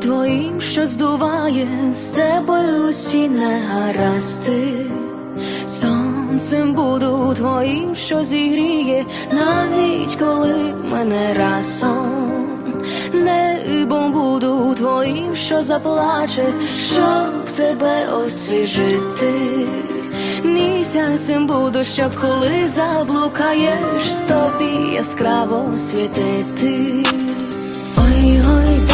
твоїм, що здуває з тебе усі негаразди. Сонцем буду твоїм, що зігріє, навіть коли мене разом. Небом буду твоїм, що заплаче, щоб тебе освіжити. Місяцем буду, щоб коли заблукаєш, тобі яскраво світити. Ой, ой,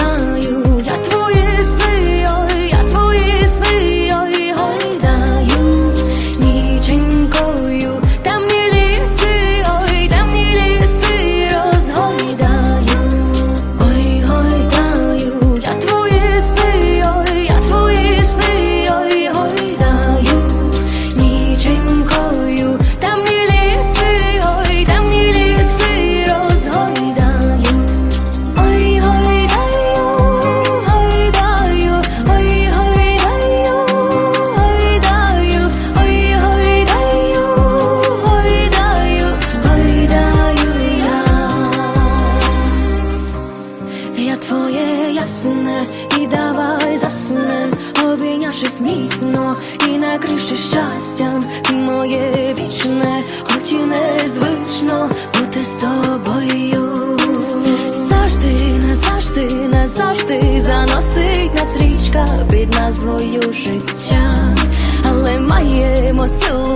твоє ясне і давай заснем, обійнявшись міцно і накривши щастям, ти моє вічне, хоч і незвично бути з тобою. Завжди, назавжди, назавжди заносить нас річка під назвою життя, але маємо силу